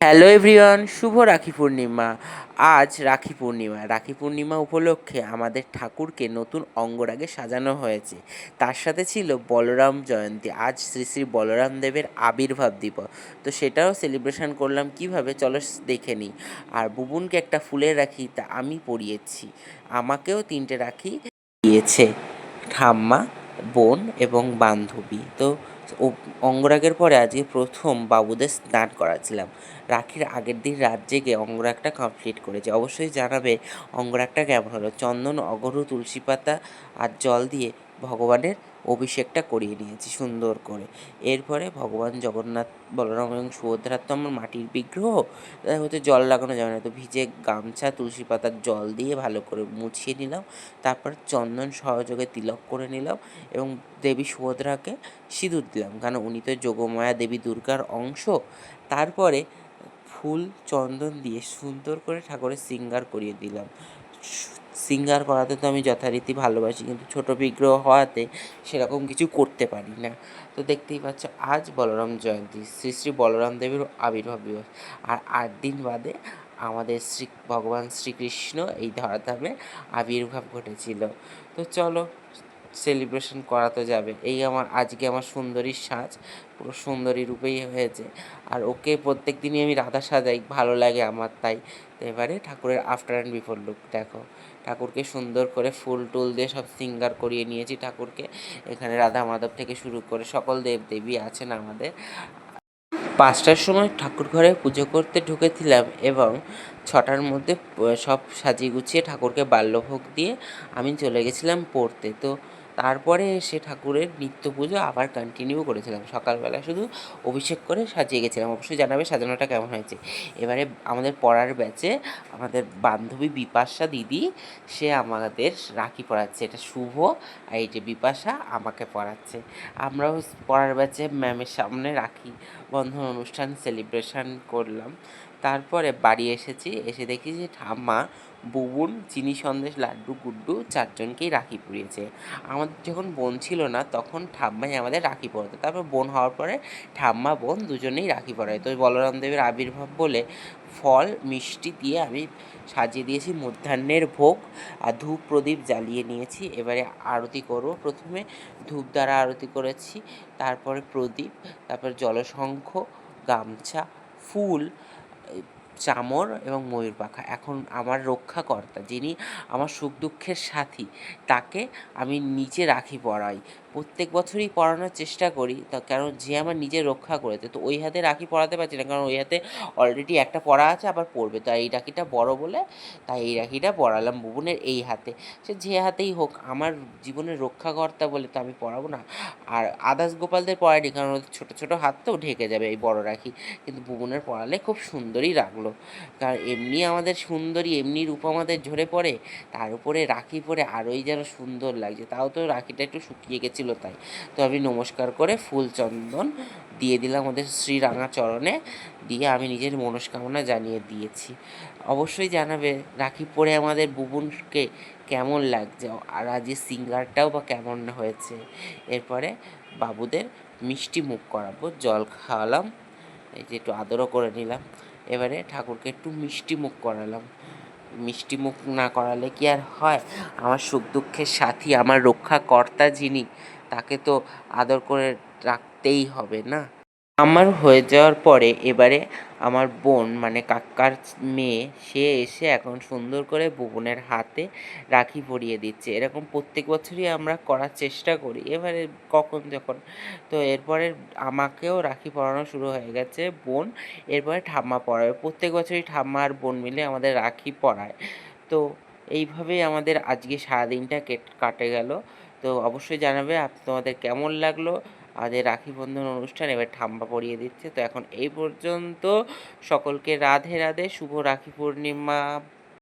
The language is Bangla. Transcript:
হ্যালো এভরিওয়ান শুভ রাখি পূর্ণিমা। আজ রাখি পূর্ণিমা। রাখি পূর্ণিমা উপলক্ষে আমাদের ঠাকুরকে নতুন অঙ্গরাগে সাজানো হয়েছে। তার সাথে ছিল বলরাম জয়ন্তী। আজ শ্রী শ্রী বলরাম দেবের আবির্ভাব দিবস। তো সেটাও সেলিব্রেশন করলাম কীভাবে? চলো দেখে নিই। আর বুবুনকে একটা ফুলের রাখি তা আমি পরিয়েছি। আমাকেও তিনটে রাখি দিয়েছে। ঠাম্মা বোন এবং বান্ধবী। তো অঙ্গরাগের পরে আজকে প্রথম বাবুদের স্নান করাছিলাম রাখির আগের দিন রাত জেগে অঙ্গরাগটা কমপ্লিট করেছি। অবশ্যই জানাবে অঙ্গরাগটা কেমন হলো? চন্দন, অগরু, তুলসী পাতা আর জল দিয়ে ভগবানের অভিষেকটা করিয়ে নিয়েছি সুন্দর করে। এরপরে ভগবান জগন্নাথ, বলরাম এবং সুভদ্রার তো আমার মাটির বিগ্রহ, তাই হয়তো জল লাগানো যাবে না। তো ভিজে গামছা, তুলসী পাতার জল দিয়ে ভালো করে মুছিয়ে নিলাম, তারপর চন্দন সহযোগে তিলক করে নিলাম এবং দেবী সুভদ্রাকে সিঁদুর দিলাম। কারণ উনি তো যোগমায়া দেবী দুর্গার অংশ। তারপরে ফুল, চন্দন দিয়ে সুন্দর করে ঠাকুরের সিঙ্গার করিয়ে দিলাম। সিঙ্গার করাতে তো আমি যথারীতি ভালোবাসি, কিন্তু ছোট বিগ্রহ হওয়াতে সেরকম কিছু করতে পারি না। তো দেখতেই পাচ্ছ, আজ বলরাম জয়ন্তী, শ্রী শ্রী বলরাম দেবের আবির্ভাব দিবস। আর আট দিন বাদে আমাদের শ্রী, ভগবান শ্রীকৃষ্ণ এই ধরাধামে আবির্ভাব ঘটেছিল। তো চলো সেলিব্রেশন করা তো যাবে। এই আমার, আজকে আমার সুন্দরীর সাজ, পুরো সুন্দরী রূপেই হয়েছে। আর ওকে প্রত্যেক দিনই আমি রাধা সাজাই, ভালো লাগে আমার তাই। এবারে ঠাকুরের আফটার অ্যান্ড বিফোর লুক দেখো। ঠাকুরকে সুন্দর করে ফুল টুল দিয়ে সব সিঙ্গার করিয়ে নিয়েছি ঠাকুরকে। এখানে রাধা মাধব থেকে শুরু করে সকল দেব দেবী আছেন আমাদের। পাঁচটার সময় ঠাকুর ঘরে পুজো করতে ঢুকেছিলাম এবং ছটার মধ্যে সব সাজিয়ে গুছিয়ে ঠাকুরকে বাল্যভোগ দিয়ে আমি চলে গেছিলাম পড়তে। তো তারপরে এসে ঠাকুরের নিত্য পুজো আবার কন্টিনিউ করেছিলাম। সকালবেলা শুধু অভিষেক করে সাজিয়ে গেছিলাম। অবশ্যই জানাবে সাজানোটা কেমন হয়েছে। এবারে আমাদের পড়ার ব্যাচে আমাদের বান্ধবী বিপাশা দিদি, সে আমাদের রাখি পড়াচ্ছে এটা শুভ। আর এই যে বিপাশা আমাকে পড়াচ্ছে আমরাও পড়ার ব্যাচে ম্যামের সামনে রাখি। বন্ধন অনুষ্ঠান সেলিব্রেশন করলাম। তারপরে বাড়ি এসেছি, এসে দেখি যে ঠাম্মা, বুবুন, চিনি সন্দেশ, লাড্ডু, গুড্ডু চারজনকেই রাখি পরিয়েছে আমাদের যখন বোন ছিল না, তখন ঠাম্মাই আমাদের রাখি পরাতো তারপর বোন হওয়ার পরে ঠাম্মা, বোন দুজনেই রাখি পরায় তো বলরাম দেবের আবির্ভাব বলে ফল, মিষ্টি দিয়ে আমি সাজিয়ে দিয়েছি মধ্যাহ্নের ভোগ আর ধূপ প্রদীপ জ্বালিয়ে নিয়েছি। এবারে আরতি করব। প্রথমে ধূপ দ্বারা আরতি করেছি, তারপরে প্রদীপ, তারপর জলশঙ্খ গামছা, ফুল চামর এবং ময়ূর পাখা। এখন আমার রক্ষাকর্তা যিনি আমার সুখ দুঃখের সাথী, তাকে আমি নিচে রাখি পরাই প্রত্যেক বছরই পড়ানোর চেষ্টা করি, তা কারণ যে আমার নিজে রক্ষা করেছে। তো ওই হাতে রাখি পড়াতে পারছি না, কারণ ওই হাতে অলরেডি একটা পড়া আছে, আবার পড়বে। তো এই রাখিটা বড় বলে তাই এই রাখিটা পড়ালাম বুবনের এই হাতে। সে যে হাতেই হোক, আমার জীবনের রক্ষাকর্তা বলে তো আমি পড়াবো না। আর আদাস গোপালদের পরাইনি কারণ ওদের ছোটো ছোটো হাত তো ঢেকে যাবে এই বড় রাখি। কিন্তু বুবনের পড়ালে খুব সুন্দরই লাগল। কারণ এমনি আমাদের সুন্দরী, এমনি রূপ আমাদের ঝরে পড়ে, তার উপরে রাখি পরে আরোই যেন সুন্দর লাগছে। তাও তো রাখিটা একটু শুকিয়ে গেছিল। তাই। তো আমি নমস্কার করে ফুল চন্দন দিয়ে দিলাম ওদের শ্রীরাঙা চরণে, দিয়ে আমি নিজের মনস্কামনা জানিয়ে দিয়েছি। অবশ্যই জানাবে, রাখি পরে আমাদের বুবুনকে কেমন লাগছে? আর আজকে সিঙ্গারটাও বা কেমন হয়েছে? এরপরে বাবুদের মিষ্টি মুখ করাবো, জল খাওয়ালাম, এই যে একটু আদরও করে নিলাম। এবারে ঠাকুরকে একটু মিষ্টি মুখ করালাম। মিষ্টি মুখ না করালে কি আর হয়? আমার সুখ দুঃখের সাথী, আমার রক্ষাকর্তা যিনি তাকে তো আদর করে রাখতেই হবে, না? আমার হয়ে যাওয়ার পরে এবারে আমার বোন মানে কাকার মেয়ে, সে এসে এখন সুন্দর করে বুবনের হাতে রাখি পরিয়ে দিচ্ছে। এরকম প্রত্যেক বছরই আমরা করার চেষ্টা করি। এবারে কখন যখন? তো এরপরে আমাকেও রাখি পরানো শুরু হয়ে গেছে, বোন। এরপরে ঠাম্মা পরাবে। প্রত্যেক বছরই ঠাম্মা আর বোন মিলে আমাদের রাখি পরায়। তো এইভাবেই আমাদের আজকে সারাদিনটা কাটে গেল। তো অবশ্যই জানাবে তোমাদের কেমন লাগল? আজ রাখি বন্ধন অনুষ্ঠান এবার ঠাম্বা পরিয়ে দিচ্ছে। তো এখন এই পর্যন্ত সকলকে রাধে রাধে, শুভ রাখি পূর্ণিমা।